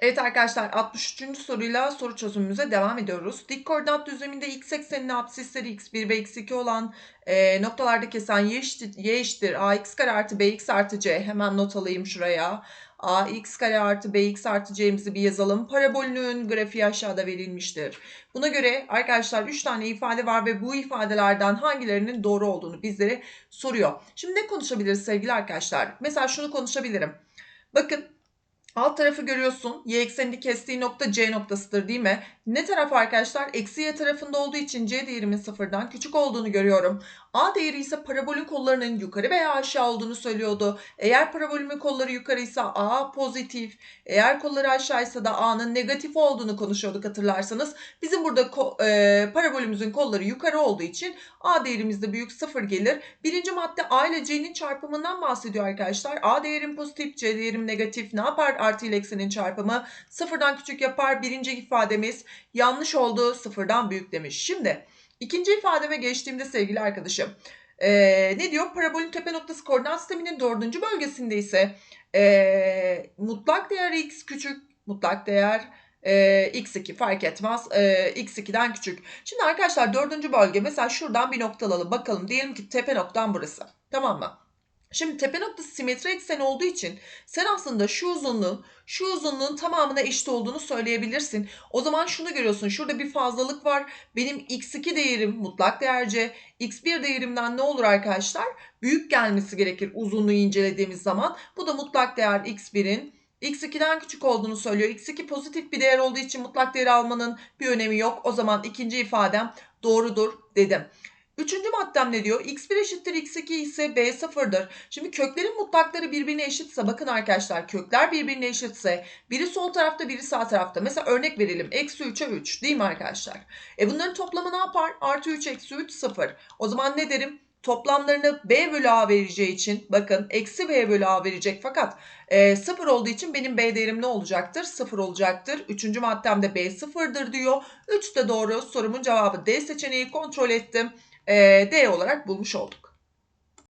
Evet arkadaşlar 63. soruyla soru çözümümüze devam ediyoruz. Dik koordinat düzleminde x ekseninin absisleri x1 ve x2 olan e, noktalarda kesen y eşittir, y eşittir ax kare artı bx artı c. Hemen not alayım şuraya. ax kare artı bx artı c'mizi bir yazalım. Parabolünün grafiği aşağıda verilmiştir. Buna göre arkadaşlar 3 tane ifade var ve bu ifadelerden hangilerinin doğru olduğunu bizlere soruyor. Şimdi ne konuşabiliriz sevgili arkadaşlar? Mesela şunu konuşabilirim. Bakın Alt tarafı görüyorsun. Y eksenini kestiği nokta C noktasıdır değil mi? Ne taraf arkadaşlar? Eksi Y tarafında olduğu için C değerimin sıfırdan küçük olduğunu görüyorum. A değeri ise parabolün kollarının yukarı veya aşağı olduğunu söylüyordu. Eğer parabolün kolları yukarıysa A pozitif, eğer kolları aşağıysa da A'nın negatif olduğunu konuşuyorduk hatırlarsanız. Bizim burada ko- e, parabolümüzün kolları yukarı olduğu için A değerimiz de büyük sıfır gelir. Birinci madde A ile C'nin çarpımından bahsediyor arkadaşlar. A değerim pozitif, C değerim negatif. Ne yapar artı ile eksenin çarpımı? Sıfırdan küçük yapar. Birinci ifademiz yanlış oldu. Sıfırdan büyük demiş. Şimdi ikinci ifademe geçtiğimde sevgili arkadaşım. Ee, ne diyor? Parabolün tepe noktası koordinat sisteminin dördüncü bölgesinde ise ee, mutlak değer x küçük, mutlak değer e, x2 fark etmez. E, x2'den küçük. Şimdi arkadaşlar dördüncü bölge mesela şuradan bir nokta alalım. Bakalım diyelim ki tepe noktam burası. Tamam mı? Şimdi tepe noktası simetri eksen olduğu için sen aslında şu uzunluğun şu uzunluğun tamamına eşit olduğunu söyleyebilirsin. O zaman şunu görüyorsun. Şurada bir fazlalık var. Benim x2 değerim mutlak değerce. x1 değerimden ne olur arkadaşlar? Büyük gelmesi gerekir uzunluğu incelediğimiz zaman. Bu da mutlak değer x1'in x2'den küçük olduğunu söylüyor. x2 pozitif bir değer olduğu için mutlak değeri almanın bir önemi yok. O zaman ikinci ifadem doğrudur dedim. Üçüncü maddem ne diyor? x1 eşittir x2 ise b sıfırdır. Şimdi köklerin mutlakları birbirine eşitse bakın arkadaşlar kökler birbirine eşitse biri sol tarafta biri sağ tarafta. Mesela örnek verelim. Eksi 3'e 3 değil mi arkadaşlar? E bunların toplamı ne yapar? Artı 3 eksi 3 sıfır. O zaman ne derim? Toplamlarını b bölü a vereceği için bakın eksi b bölü a verecek fakat e, 0 olduğu için benim b değerim ne olacaktır? 0 olacaktır. Üçüncü maddemde b sıfırdır diyor. 3 de doğru sorumun cevabı D seçeneği kontrol ettim. D olarak bulmuş olduk.